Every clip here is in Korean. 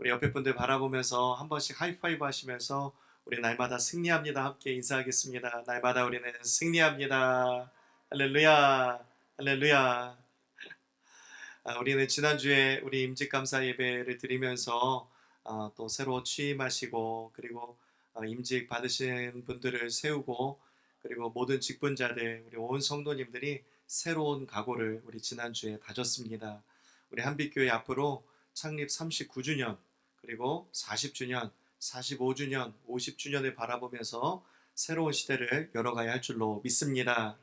우리 옆에 분들 바라보면서 한 번씩 하이파이브 하시면서 우리 날마다 승리합니다. 함께 인사하겠습니다. 날마다 우리는 승리합니다. 할렐루야, 할렐루야. 아, 우리는 지난주에 우리 임직감사 예배를 드리면서 아, 또 새로 취임하시고 그리고 아, 임직 받으신 분들을 세우고 그리고 모든 직분자들 우리 온 성도님들이 새로운 각오를 우리 지난주에 다졌습니다. 우리 한빛교회 앞으로 창립 39주년 그리고 40주년, 45주년, 50주년을 바라보면서 새로운 시대를 열어가야 할 줄로 믿습니다.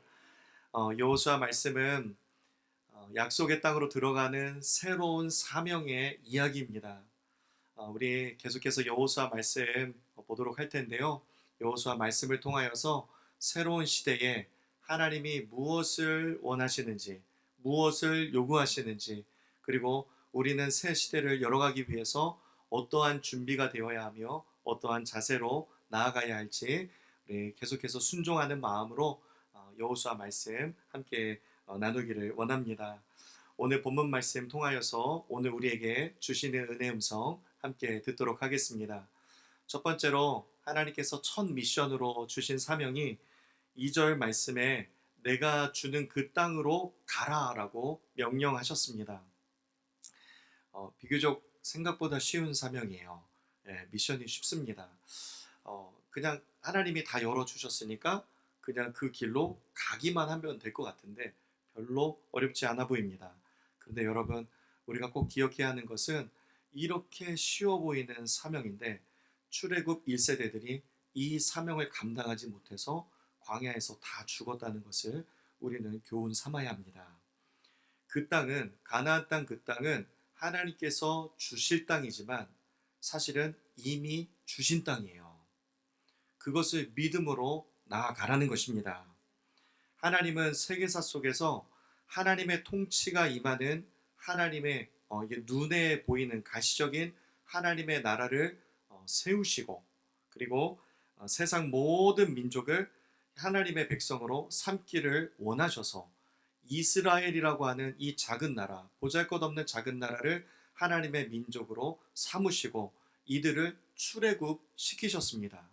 어, 여호수아 말씀은 어, 약속의 땅으로 들어가는 새로운 사명의 이야기입니다. 어, 우리 계속해서 여호수아 말씀 보도록 할 텐데요. 여호수아 말씀을 통하여서 새로운 시대에 하나님이 무엇을 원하시는지, 무엇을 요구하시는지, 그리고 우리는 새 시대를 열어가기 위해서 어떠한 준비가 되어야 하며 어떠한 자세로 나아가야 할지 우리 계속해서 순종하는 마음으로 어, 여호수아 말씀 함께 어, 나누기를 원합니다. 오늘 본문 말씀 통하여서 오늘 우리에게 주시는 은혜 음성 함께 듣도록 하겠습니다. 첫 번째로 하나님께서 첫 미션으로 주신 사명이 2절 말씀에 내가 주는 그 땅으로 가라라고 명령하셨습니다. 어, 비교적 생각보다 쉬운 사명이에요. 예, 미션이 쉽습니다. 어, 그냥 하나님이 다 열어주셨으니까 그냥 그 길로 가기만 하면 될 것 같은데 별로 어렵지 않아 보입니다. 그런데 여러분, 우리가 꼭 기억해야 하는 것은 이렇게 쉬워 보이는 사명인데 출애굽 1세대들이 이 사명을 감당하지 못해서 광야에서 다 죽었다는 것을 우리는 교훈 삼아야 합니다. 그 땅은 가나안 땅 그 땅은 하나님께서 주실 땅이지만 사실은 이미 주신 땅이에요. 그것을 믿음으로 나아가라는 것입니다. 하나님은 세계사 속에서 하나님의 통치가 임하는 하나님의 어, 눈에 보이는 가시적인 하나님의 나라를 어, 세우시고 그리고 어, 세상 모든 민족을 하나님의 백성으로 삼기를 원하셔서 이스라엘이라고 하는 이 작은 나라, 보잘것없는 작은 나라를 하나님의 민족으로 삼으시고 이들을 출애굽 시키셨습니다.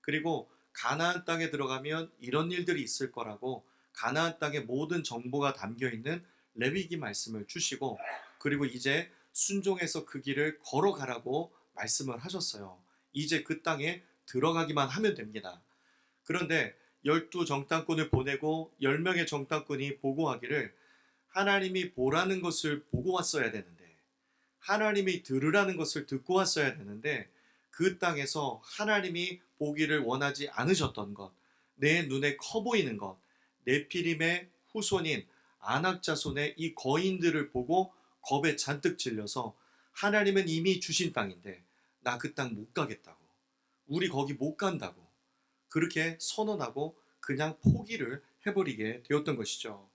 그리고 가나안 땅에 들어가면 이런 일들이 있을 거라고 가나안 땅의 모든 정보가 담겨 있는 레위기 말씀을 주시고 그리고 이제 순종해서 그 길을 걸어가라고 말씀을 하셨어요. 이제 그 땅에 들어가기만 하면 됩니다. 그런데 열두 정탐꾼을 보내고 열 명의 정탐꾼이 보고하기를 하나님이 보라는 것을 보고 왔어야 되는데 하나님이 들으라는 것을 듣고 왔어야 되는데 그 땅에서 하나님이 보기를 원하지 않으셨던 것, 내 눈에 커 보이는 것, 네피림의 후손인 안악자손의 이 거인들을 보고 겁에 잔뜩 질려서 하나님은 이미 주신 땅인데 나 그 땅 못 가겠다고. 우리 거기 못 간다고. 그렇게 선언하고 그냥 포기를 해버리게 되었던 것이죠.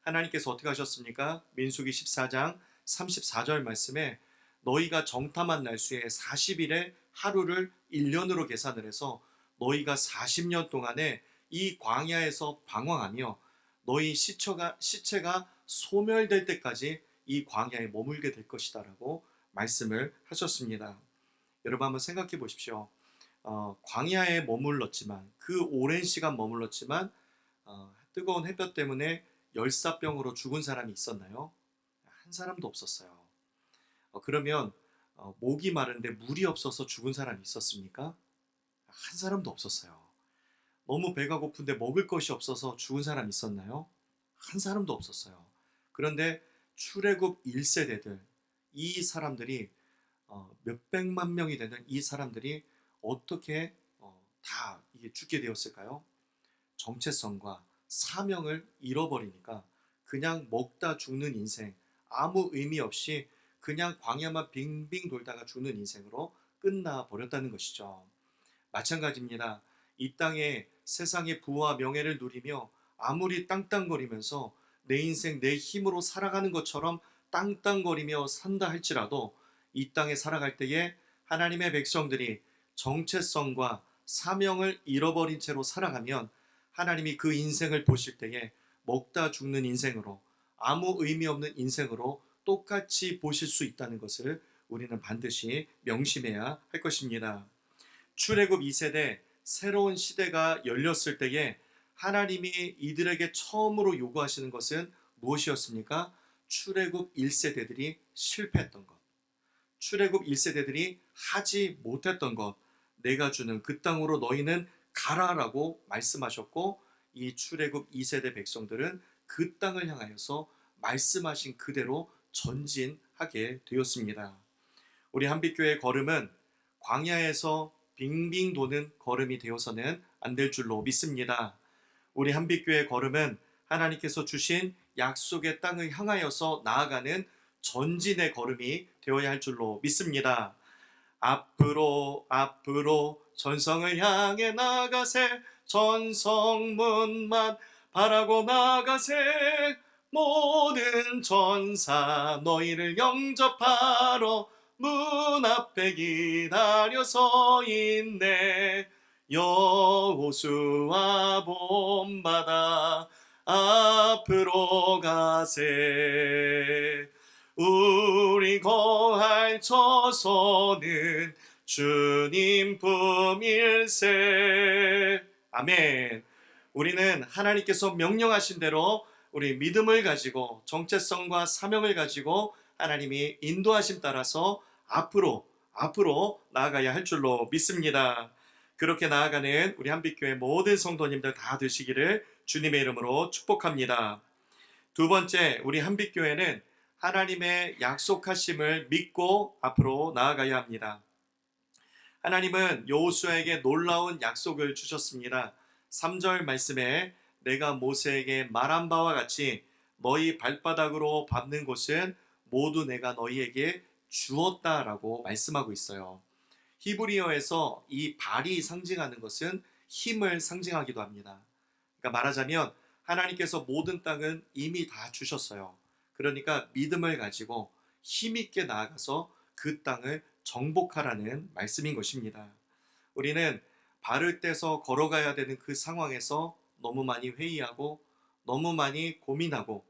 하나님께서 어떻게 하셨습니까? 민수기 14장 34절 말씀에 너희가 정탐한 날수에 40일의 하루를 1년으로 계산을 해서 너희가 40년 동안에 이 광야에서 방황하며 너희 시체가, 시체가 소멸될 때까지 이 광야에 머물게 될 것이다라고 말씀을 하셨습니다. 여러분 한번 생각해 보십시오. 어, 광야에 머물렀지만 그 오랜 시간 머물렀지만 어, 뜨거운 햇볕 때문에 열사병으로 죽은 사람이 있었나요? 한 사람도 없었어요. 어, 그러면 어, 목이 마른데 물이 없어서 죽은 사람이 있었습니까? 한 사람도 없었어요. 너무 배가 고픈데 먹을 것이 없어서 죽은 사람 있었나요? 한 사람도 없었어요. 그런데 출애굽 1세대들 이 사람들이 어, 몇백만 명이 되는 이 사람들이 어떻게 어, 다 이게 죽게 되었을까요? 정체성과 사명을 잃어버리니까 그냥 먹다 죽는 인생 아무 의미 없이 그냥 광야만 빙빙 돌다가 죽는 인생으로 끝나 버렸다는 것이죠. 마찬가지입니다. 이 땅에 세상의 부와 명예를 누리며 아무리 땅땅거리면서 내 인생 내 힘으로 살아가는 것처럼 땅땅거리며 산다 할지라도 이 땅에 살아갈 때에 하나님의 백성들이 정체성과 사명을 잃어버린 채로 살아가면 하나님이 그 인생을 보실 때에 먹다 죽는 인생으로 아무 의미 없는 인생으로 똑같이 보실 수 있다는 것을 우리는 반드시 명심해야 할 것입니다. 출애굽 2세대 새로운 시대가 열렸을 때에 하나님이 이들에게 처음으로 요구하시는 것은 무엇이었습니까? 출애굽 1세대들이 실패했던 것. 출애굽 1세대들이 하지 못했던 것. 내가 주는 그 땅으로 너희는 가라라고 말씀하셨고 이 출애굽 2세대 백성들은 그 땅을 향하여서 말씀하신 그대로 전진하게 되었습니다. 우리 한빛교회 걸음은 광야에서 빙빙 도는 걸음이 되어서는 안 될 줄로 믿습니다. 우리 한빛교회 걸음은 하나님께서 주신 약속의 땅을 향하여서 나아가는 전진의 걸음이 되어야 할 줄로 믿습니다. 앞으로 앞으로 전성을 향해 나가세. 전성문만 바라고 나가세. 모든 전사 너희를 영접하러 문 앞에 기다려 서 있네. 여호수아 본바다 앞으로 가세 우리 거할 처소는 주님 품일세 아멘 우리는 하나님께서 명령하신 대로 우리 믿음을 가지고 정체성과 사명을 가지고 하나님이 인도하심 따라서 앞으로 앞으로 나아가야 할 줄로 믿습니다. 그렇게 나아가는 우리 한빛교회 모든 성도님들 다 되시기를 주님의 이름으로 축복합니다. 두 번째, 우리 한빛교회는 하나님의 약속하심을 믿고 앞으로 나아가야 합니다. 하나님은 여호수아에게 놀라운 약속을 주셨습니다. 3절 말씀에 내가 모세에게 말한 바와 같이 너희 발바닥으로 밟는 곳은 모두 내가 너희에게 주었다라고 말씀하고 있어요. 히브리어에서 이 발이 상징하는 것은 힘을 상징하기도 합니다. 그러니까 말하자면 하나님께서 모든 땅은 이미 다 주셨어요. 그러니까 믿음을 가지고 힘있게 나아가서 그 땅을 정복하라는 말씀인 것입니다. 우리는 발을 떼서 걸어가야 되는 그 상황에서 너무 많이 회의하고 너무 많이 고민하고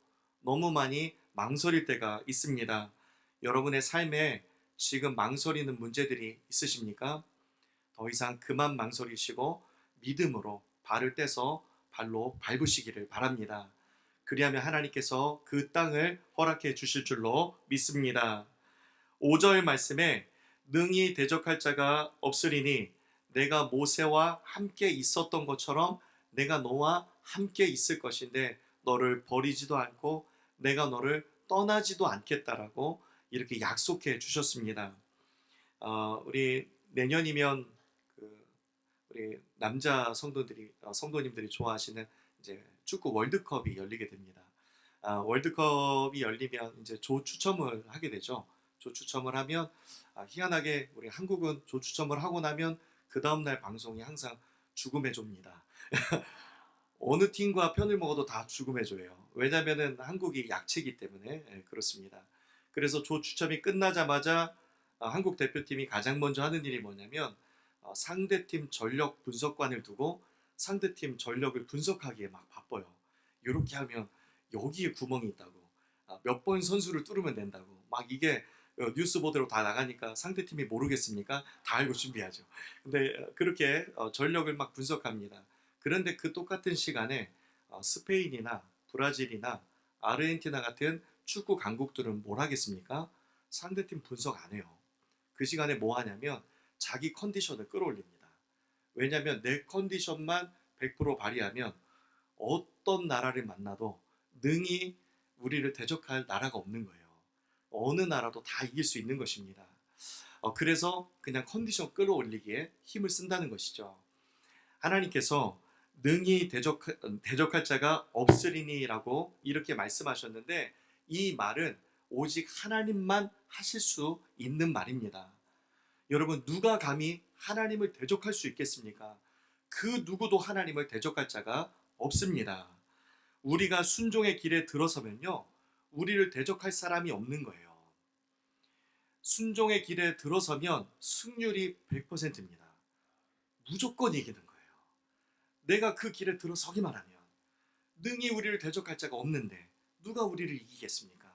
너무 많이 망설일 때가 있습니다. 여러분의 삶에 지금 망설이는 문제들이 있으십니까? 더 이상 그만 망설이시고 믿음으로 발을 떼서 발로 밟으시기를 바랍니다. 그리하면 하나님께서 그 땅을 허락해 주실 줄로 믿습니다. 5절 말씀에 능히 대적할 자가 없으리니 내가 모세와 함께 있었던 것처럼 내가 너와 함께 있을 것인데 너를 버리지도 않고 내가 너를 떠나지도 않겠다라고 이렇게 약속해 주셨습니다. 어, 우리 내년이면 그 우리 남자 성도들이 어, 성도님들이 좋아하시는 이제 축구 월드컵이 열리게 됩니다. 아, 월드컵이 열리면 이제 조 추첨을 하게 되죠. 조 추첨을 하면 아, 희한하게 우리 한국은 조 추첨을 하고 나면 그 다음 날 방송이 항상 죽음의 조입니다. 어느 팀과 편을 먹어도 다 죽음의 조예요. 왜냐면은 한국이 약체이기 때문에 예, 그렇습니다. 그래서 조 추첨이 끝나자마자 어, 한국 대표팀이 가장 먼저 하는 일이 뭐냐면 어, 상대팀 전력 분석관을 두고 상대팀 전력을 분석하기에 막 바빠요. 이렇게 하면 여기에 구멍이 있다고 아, 몇번 선수를 뚫으면 된다고 막 이게 어, 뉴스 보도로 다 나가니까 상대팀이 모르겠습니까? 다 알고 준비하죠. 근데 어, 그렇게 어, 전력을 막 분석합니다. 그런데 그 똑같은 시간에 어, 스페인이나 브라질이나 아르헨티나 같은 축구 강국들은 뭘 하겠습니까? 상대팀 분석 안 해요. 그 시간에 뭐 하냐면 자기 컨디션을 끌어올립니다. 왜냐하면 내 컨디션만 100% 발휘하면 어떤 나라를 만나도 능히 우리를 대적할 나라가 없는 거예요. 어느 나라도 다 이길 수 있는 것입니다. 어, 그래서 그냥 컨디션 끌어올리기에 힘을 쓴다는 것이죠. 하나님께서 능히 대적, 대적할 자가 없으리니라고 이렇게 말씀하셨는데 이 말은 오직 하나님만 하실 수 있는 말입니다. 여러분 누가 감히 하나님을 대적할 수 있겠습니까? 그 누구도 하나님을 대적할 자가 없습니다. 우리가 순종의 길에 들어서면요. 우리를 대적할 사람이 없는 거예요. 순종의 길에 들어서면 승률이 100%입니다. 무조건 이기는 거예요. 내가 그 길에 들어서기만 하면 능히 우리를 대적할 자가 없는데 누가 우리를 이기겠습니까?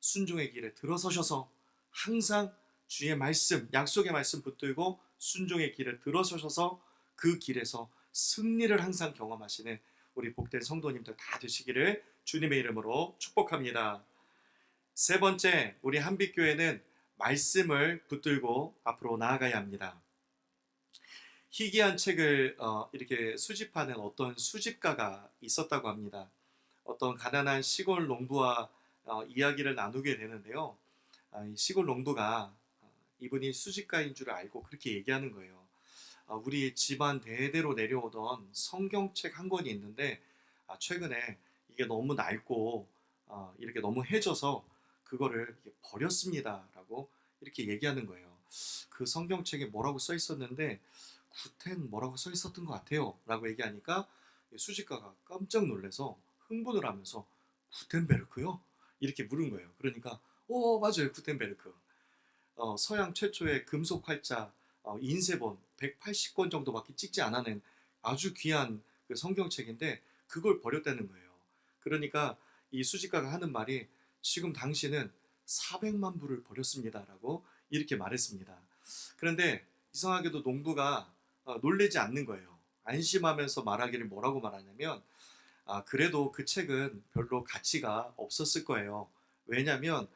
순종의 길에 들어서셔서 항상 주의 말씀, 약속의 말씀 붙들고 순종의 길을 들어서셔서 그 길에서 승리를 항상 경험하시는 우리 복된 성도님들 다 되시기를 주님의 이름으로 축복합니다. 세 번째, 우리 한빛교회는 말씀을 붙들고 앞으로 나아가야 합니다. 희귀한 책을 어, 이렇게 수집하는 어떤 수집가가 있었다고 합니다. 어떤 가난한 시골 농부와 어, 이야기를 나누게 되는데요. 아, 이 시골 농부가 어, 이분이 수집가인 줄 알고 그렇게 얘기하는 거예요. 어, 우리 집안 대대로 내려오던 성경책 한 권이 있는데 아, 최근에 이게 너무 낡고 어, 이렇게 너무 해져서 그거를 버렸습니다라고 이렇게 얘기하는 거예요. 그 성경책에 뭐라고 써 있었는데 구텐 뭐라고 써 있었던 것 같아요. 라고 얘기하니까 이 수집가가 깜짝 놀라서 흥분을 하면서 구텐베르크요? 이렇게 물은 거예요. 그러니까 오 맞아요 구텐베르크. 어, 서양 최초의 금속 활자 어, 인쇄본 180권 정도밖에 찍지 않아낸 아주 귀한 그 성경책인데 그걸 버렸다는 거예요. 그러니까 이 수집가가 하는 말이 지금 당신은 400만 부를 버렸습니다라고 이렇게 말했습니다. 그런데 이상하게도 농부가 어, 놀래지 않는 거예요. 안심하면서 말하기를 뭐라고 말하냐면 아, 그래도 그 책은 별로 가치가 없었을 거예요. 왜냐하면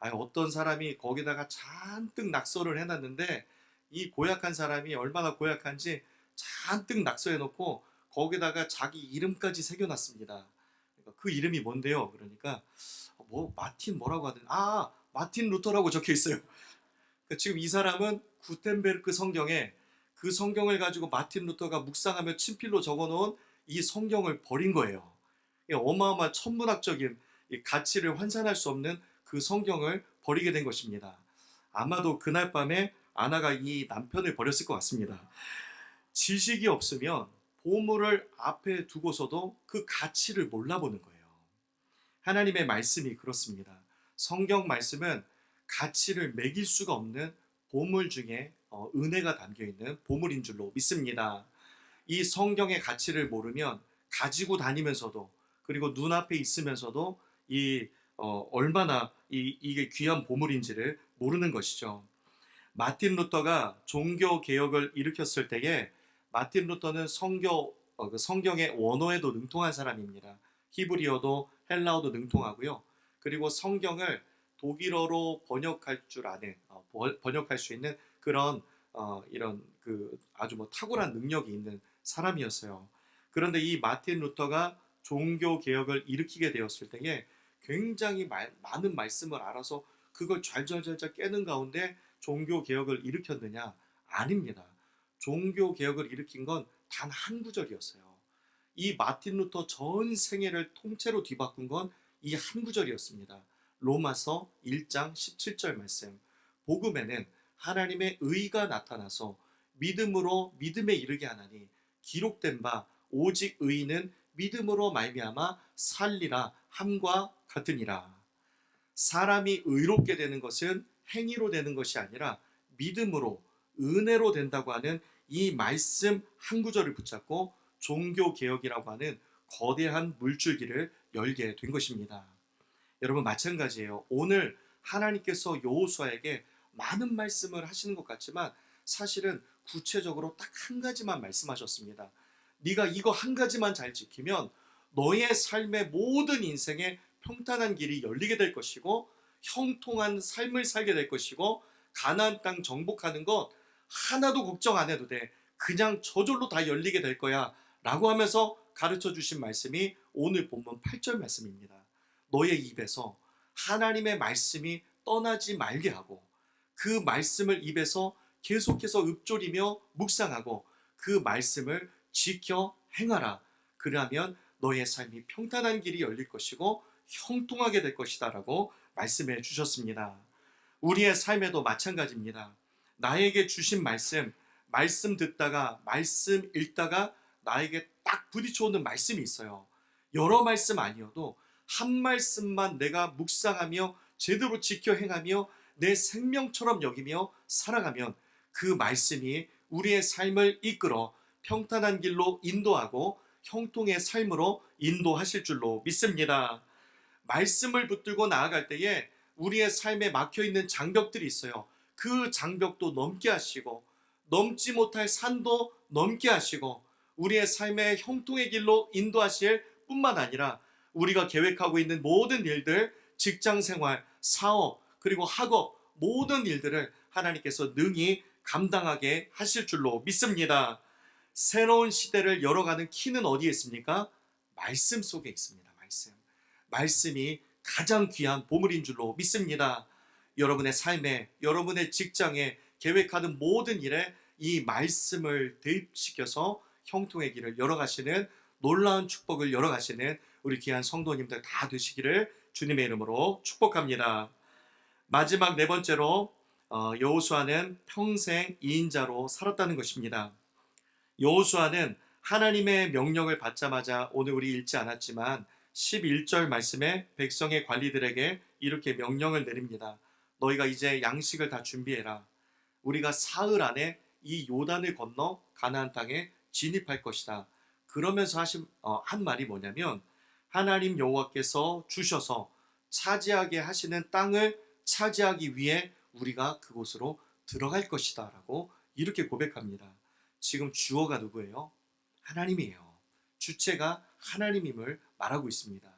아, 어떤 사람이 거기다가 잔뜩 낙서를 해놨는데 이 고약한 사람이 얼마나 고약한지 잔뜩 낙서해놓고 거기다가 자기 이름까지 새겨놨습니다. 그러니까 그 이름이 뭔데요? 그러니까 뭐 마틴 뭐라고 하든 아 마틴 루터라고 적혀 있어요. 그러니까 지금 이 사람은 구텐베르크 성경에 그 성경을 가지고 마틴 루터가 묵상하며 친필로 적어놓은 이 성경을 버린 거예요. 이 어마어마한 천문학적인 이 가치를 환산할 수 없는 그 성경을 버리게 된 것입니다. 아마도 그날 밤에 아나가 이 남편을 버렸을 것 같습니다. 지식이 없으면 보물을 앞에 두고서도 그 가치를 몰라보는 거예요. 하나님의 말씀이 그렇습니다. 성경 말씀은 가치를 매길 수가 없는 보물 중에 어, 은혜가 담겨 있는 보물인 줄로 믿습니다. 이 성경의 가치를 모르면 가지고 다니면서도 그리고 눈앞에 있으면서도 이 어, 얼마나 이, 이게 귀한 보물인지를 모르는 것이죠. 마틴 루터가 종교 개혁을 일으켰을 때에 마틴 루터는 성교, 어, 그 성경의 원어에도 능통한 사람입니다. 히브리어도 헬라어도 능통하고요. 그리고 성경을 독일어로 번역할 줄 아는 어, 번- 번역할 수 있는 그런 어, 이런 그 아주 뭐 탁월한 능력이 있는 사람이었어요. 그런데 이 마틴 루터가 종교 개혁을 일으키게 되었을 때에 굉장히 말- 많은 말씀을 알아서 그걸 잘잘잘잘 깨는 가운데 종교 개혁을 일으켰느냐? 아닙니다. 종교 개혁을 일으킨 건 단 한 구절이었어요. 이 마틴 루터 전 생애를 통째로 뒤바꾼 건 이 한 구절이었습니다. 로마서 1장 17절 말씀. 복음에는 하나님의 의가 나타나서 믿음으로 믿음에 이르게 하나니 기록된 바 오직 의인은 믿음으로 말미암아 살리라 함과 같으니라. 사람이 의롭게 되는 것은 행위로 되는 것이 아니라 믿음으로 은혜로 된다고 하는 이 말씀 한 구절을 붙잡고 종교 개혁이라고 하는 거대한 물줄기를 열게 된 것입니다. 여러분 마찬가지예요. 오늘 하나님께서 여호수아에게 많은 말씀을 하시는 것 같지만 사실은 구체적으로 딱 한 가지만 말씀하셨습니다. 네가 이거 한 가지만 잘 지키면 너의 삶의 모든 인생에 평탄한 길이 열리게 될 것이고 형통한 삶을 살게 될 것이고 가나안 땅 정복하는 것 하나도 걱정 안 해도 돼. 그냥 저절로 다 열리게 될 거야. 라고 하면서 가르쳐 주신 말씀이 오늘 본문 8절 말씀입니다. 너의 입에서 하나님의 말씀이 떠나지 말게 하고 그 말씀을 입에서 계속해서 읊조리며 묵상하고 그 말씀을 지켜 행하라. 그러면 너의 삶이 평탄한 길이 열릴 것이고 형통하게 될 것이다라고 말씀해 주셨습니다. 우리의 삶에도 마찬가지입니다. 나에게 주신 말씀, 말씀 듣다가 말씀 읽다가 나에게 딱 부딪혀 오는 말씀이 있어요. 여러 말씀 아니어도 한 말씀만 내가 묵상하며 제대로 지켜 행하며 내 생명처럼 여기며 살아가면 그 말씀이 우리의 삶을 이끌어 평탄한 길로 인도하고 형통의 삶으로 인도하실 줄로 믿습니다. 말씀을 붙들고 나아갈 때에 우리의 삶에 막혀 있는 장벽들이 있어요. 그 장벽도 넘게 하시고 넘지 못할 산도 넘게 하시고 우리의 삶의 형통의 길로 인도하실 뿐만 아니라 우리가 계획하고 있는 모든 일들, 직장 생활, 사업, 그리고 학업, 모든 일들을 하나님께서 능히 감당하게 하실 줄로 믿습니다. 새로운 시대를 열어가는 키는 어디에 있습니까? 말씀 속에 있습니다. 말씀. 말씀이 가장 귀한 보물인 줄로 믿습니다. 여러분의 삶에, 여러분의 직장에 계획하는 모든 일에 이 말씀을 대입시켜서 형통의 길을 열어가시는 놀라운 축복을 열어가시는 우리 귀한 성도님들 다 되시기를 주님의 이름으로 축복합니다. 마지막 네 번째로 어, 여호수아는 평생 이인자로 살았다는 것입니다. 여호수아는 하나님의 명령을 받자마자 오늘 우리 읽지 않았지만 11절 말씀에 백성의 관리들에게 이렇게 명령을 내립니다. 너희가 이제 양식을 다 준비해라. 우리가 사흘 안에 이 요단을 건너 가나안 땅에 진입할 것이다. 그러면서 하신 어, 한 말이 뭐냐면 하나님 여호와께서 주셔서 차지하게 하시는 땅을 차지하기 위해 우리가 그곳으로 들어갈 것이다라고 이렇게 고백합니다. 지금 주어가 누구예요? 하나님이에요. 주체가 하나님임을 말하고 있습니다.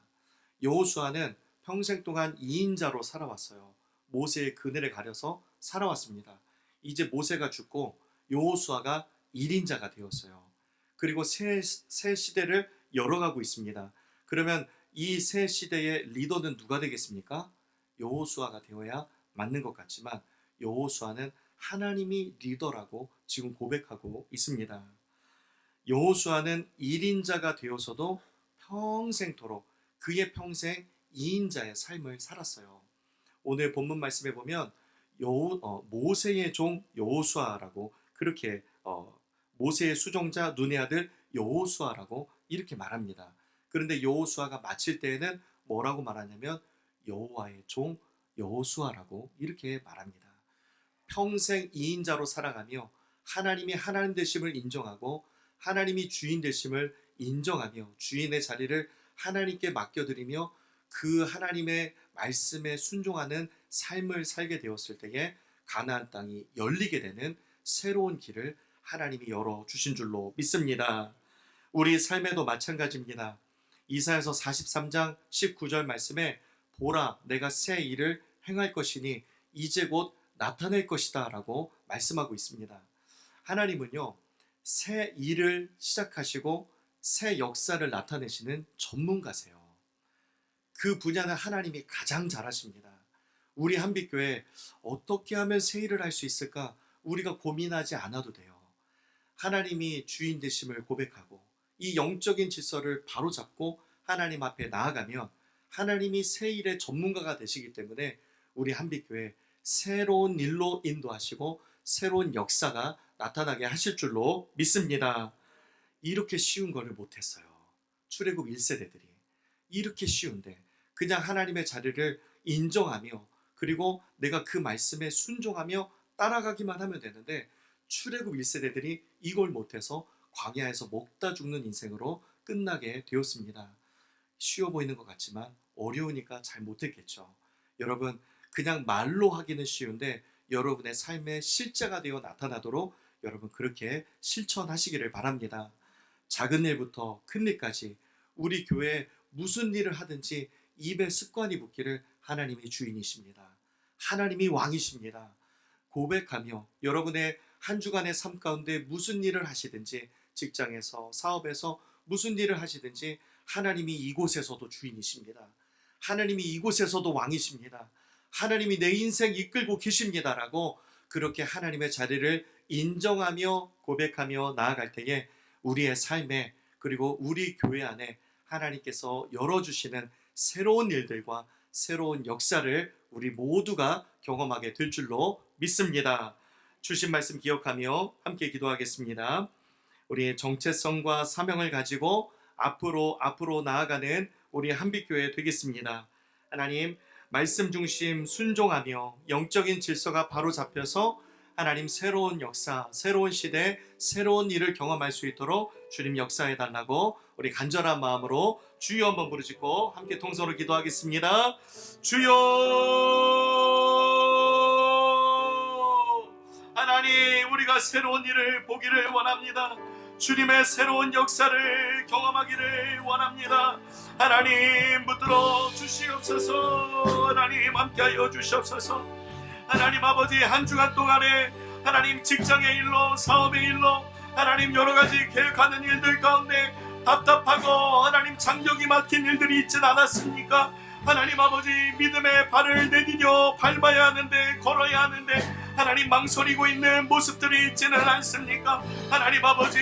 여호수아는 평생 동안 2인자로 살아왔어요. 모세의 그늘에 가려서 살아왔습니다. 이제 모세가 죽고 여호수아가 1인자가 되었어요. 그리고 새, 새 시대를 열어가고 있습니다. 그러면 이 새 시대의 리더는 누가 되겠습니까? 여호수아가 되어야 맞는 것 같지만 여호수아는 하나님이 리더라고 지금 고백하고 있습니다. 여호수아는 1인자가 되어서도 평생토록 그의 평생 2인자의 삶을 살았어요. 오늘 본문 말씀에 보면 여호, 어, 모세의 종 여호수아라고 그렇게 어, 모세의 수종자 눈의 아들 여호수아라고 이렇게 말합니다. 그런데 여호수아가 마칠 때에는 뭐라고 말하냐면 여호와의 종 여호수아라고 이렇게 말합니다. 평생 2인자로 살아가며 하나님이 하나님 되심을 인정하고 하나님이 주인 되심을 인정하며 주인의 자리를 하나님께 맡겨드리며 그 하나님의 말씀에 순종하는 삶을 살게 되었을 때에 가나안 땅이 열리게 되는 새로운 길을 하나님이 열어 주신 줄로 믿습니다. 우리 삶에도 마찬가지입니다. 이사야서 43장 19절 말씀에 보라 내가 새 일을 행할 것이니 이제 곧 나타낼 것이다라고 말씀하고 있습니다. 하나님은요. 새 일을 시작하시고 새 역사를 나타내시는 전문가세요. 그 분야는 하나님이 가장 잘하십니다. 우리 한빛교회 어떻게 하면 새 일을 할 수 있을까? 우리가 고민하지 않아도 돼요. 하나님이 주인 되심을 고백하고 이 영적인 질서를 바로잡고 하나님 앞에 나아가면 하나님이 새 일의 전문가가 되시기 때문에 우리 한빛교회 새로운 일로 인도하시고 새로운 역사가 나타나게 하실 줄로 믿습니다. 이렇게 쉬운 거를 못했어요. 출애굽 1세대들이 이렇게 쉬운데 그냥 하나님의 자리를 인정하며 그리고 내가 그 말씀에 순종하며 따라가기만 하면 되는데 출애굽 1세대들이 이걸 못해서 광야에서 먹다 죽는 인생으로 끝나게 되었습니다. 쉬워 보이는 것 같지만 어려우니까 잘 못했겠죠. 여러분 그냥 말로 하기는 쉬운데 여러분의 삶의 실제가 되어 나타나도록 여러분 그렇게 실천하시기를 바랍니다. 작은 일부터 큰 일까지 우리 교회에 무슨 일을 하든지 입에 습관이 붙기를 하나님이 주인이십니다. 하나님이 왕이십니다. 고백하며 여러분의 한 주간의 삶 가운데 무슨 일을 하시든지 직장에서 사업에서 무슨 일을 하시든지 하나님이 이곳에서도 주인이십니다. 하나님이 이곳에서도 왕이십니다. 하나님이 내 인생 이끌고 계십니다라고 그렇게 하나님의 자리를 인정하며 고백하며 나아갈 때에 우리의 삶에 그리고 우리 교회 안에 하나님께서 열어주시는 새로운 일들과 새로운 역사를 우리 모두가 경험하게 될 줄로 믿습니다. 주신 말씀 기억하며 함께 기도하겠습니다. 우리의 정체성과 사명을 가지고 앞으로 앞으로 나아가는 우리 한빛교회 되겠습니다. 하나님 말씀 중심 순종하며 영적인 질서가 바로 잡혀서 하나님 새로운 역사, 새로운 시대, 새로운 일을 경험할 수 있도록 주님 역사해 달라고 우리 간절한 마음으로 주여 한번 부르짖고 함께 통성으로 기도하겠습니다. 주여 우리가 새로운 일을 보기를 원합니다. 주님의 새로운 역사를 경험하기를 원합니다. 하나님 붙들어 주시옵소서. 하나님 함께하여 주시옵소서. 하나님 아버지 한 주간 동안에 하나님 직장의 일로 사업의 일로 하나님 여러 가지 계획하는 일들 가운데 답답하고 하나님 장벽이 막힌 일들이 있진 않았습니까? 하나님 아버지 믿음의 발을 내디뎌 밟아야 하는데 걸어야 하는데 하나님 망설이고 있는 모습들이 있지는 않습니까? 하나님 아버지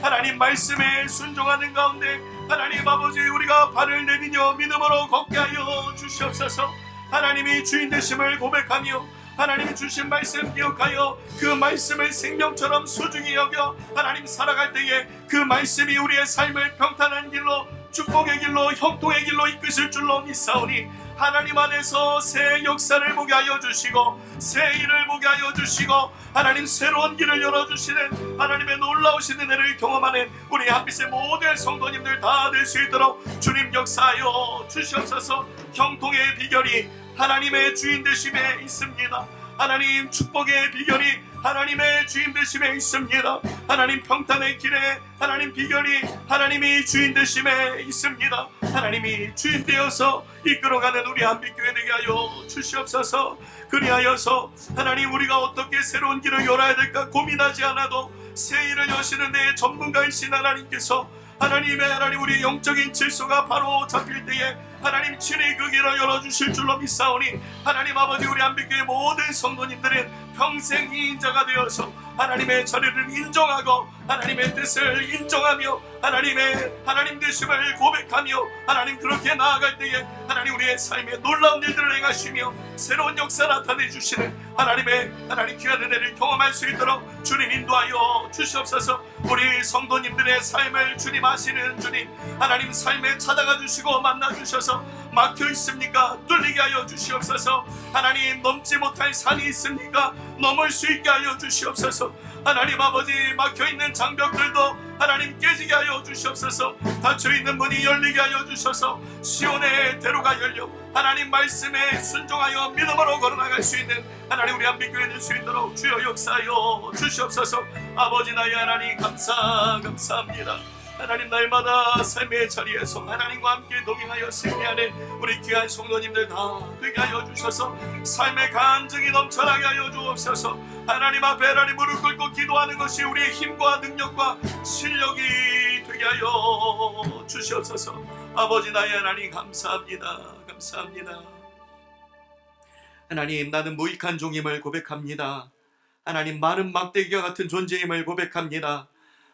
하나님 말씀에 순종하는 가운데 하나님 아버지 우리가 발을 내디뎌 믿음으로 걷게 하여 주시옵소서 하나님이 주인 되심을 고백하며 하나님이 주신 말씀 기억하여 그 말씀을 생명처럼 소중히 여겨 하나님 살아갈 때에 그 말씀이 우리의 삶을 평탄한 길로 축복의 길로 형통의 길로 이끄실 줄로 믿사오니 하나님 안에서 새 역사를 보게 하여 주시고 새 일을 보게 하여 주시고 하나님 새로운 길을 열어주시는 하나님의 놀라우신 은혜를 경험하는 우리 한빛의 모든 성도님들 다 될 수 있도록 주님 역사하여 주시옵소서. 형통의 비결이 하나님의 주인 되심에 있습니다. 하나님 축복의 비결이 하나님의 주인 되심에 있습니다. 하나님 평탄의 길에 하나님 비결이 하나님이 주인 되심에 있습니다. 하나님이 주인 되어서 이끌어가는 우리 한빛교회 되게 하여 주시옵소서. 그리하여서 하나님 우리가 어떻게 새로운 길을 열어야 될까 고민하지 않아도 새 일을 여시는 내 전문가이신 하나님께서 하나님의 하나님 우리 영적인 질서가 바로 잡힐 때에 하나님 친히 그 길을 열어주실 줄로 믿사오니 하나님 아버지 우리 한빛교회 모든 성도님들은 평생 이인자가 되어서 하나님의 자리를 인정하고 하나님의 뜻을 인정하며 하나님의 하나님 되심을 고백하며 하나님 그렇게 나아갈 때에 하나님 우리의 삶에 놀라운 일들을 행하시며 새로운 역사 나타내 주시는 하나님의 하나님 귀한 은혜를 경험할 수 있도록 주님 인도하여 주시옵소서. 우리 성도님들의 삶을 주님 아시는 주님 하나님 삶에 찾아가 주시고 만나 주셔서 막혀 있습니까? 뚫리게 하여 주시옵소서. 하나님 넘지 못할 산이 있습니까? 넘을 수 있게 하여 주시옵소서. 하나님 아버지 막혀 있는 장벽들도 하나님 깨지게 하여 주시옵소서. 닫혀 있는 문이 열리게 하여 주셔서. 시온의 대로가 열려 하나님 말씀에 순종하여 믿음으로 걸어나갈 수 있는 하나님 우리 한빛교회 될수 있도록 주여 역사하여 주시옵소서. 아버지 나의 하나님 감사 감사합니다 하나님 날마다 삶의 자리에서 하나님과 함께 동행하여 승리하는 우리 귀한 성도님들 다 되게 하여 주셔서 삶의 간증이 넘쳐나게 하여 주옵소서. 하나님 앞에 하나님 무릎 꿇고 기도하는 것이 우리의 힘과 능력과 실력이 되게 하여 주시옵소서. 아버지 나의 하나님 감사합니다. 감사합니다. 하나님 나는 무익한 종임을 고백합니다. 하나님 마른 막대기와 같은 존재임을 고백합니다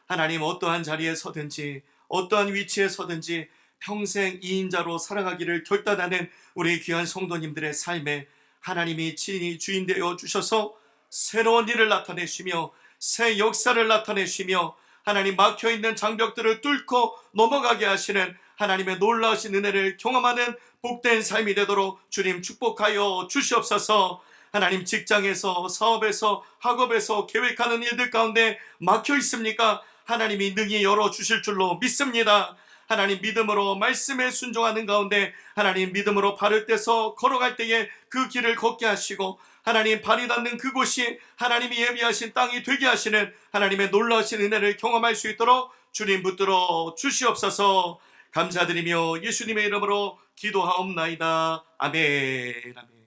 하나님 어떠한 자리에 서든지 어떠한 위치에 서든지 평생 이인자로 살아가기를 결단하는 우리 귀한 성도님들의 삶에 하나님이 친히 주인 되어 주셔서 새로운 일을 나타내시며 새 역사를 나타내시며 하나님 막혀 있는 장벽들을 뚫고 넘어가게 하시는 하나님의 놀라우신 은혜를 경험하는 복된 삶이 되도록 주님 축복하여 주시옵소서. 하나님 직장에서 사업에서 학업에서 계획하는 일들 가운데 막혀 있습니까? 하나님이 능히 열어 주실 줄로 믿습니다. 하나님 믿음으로 말씀에 순종하는 가운데 하나님 믿음으로 발을 떼서 걸어갈 때에 그 길을 걷게 하시고 하나님 발이 닿는 그곳이 하나님이 예비하신 땅이 되게 하시는 하나님의 놀라우신 은혜를 경험할 수 있도록 주님 붙들어 주시옵소서 감사드리며 예수님의 이름으로 기도하옵나이다. 아멘. 아멘.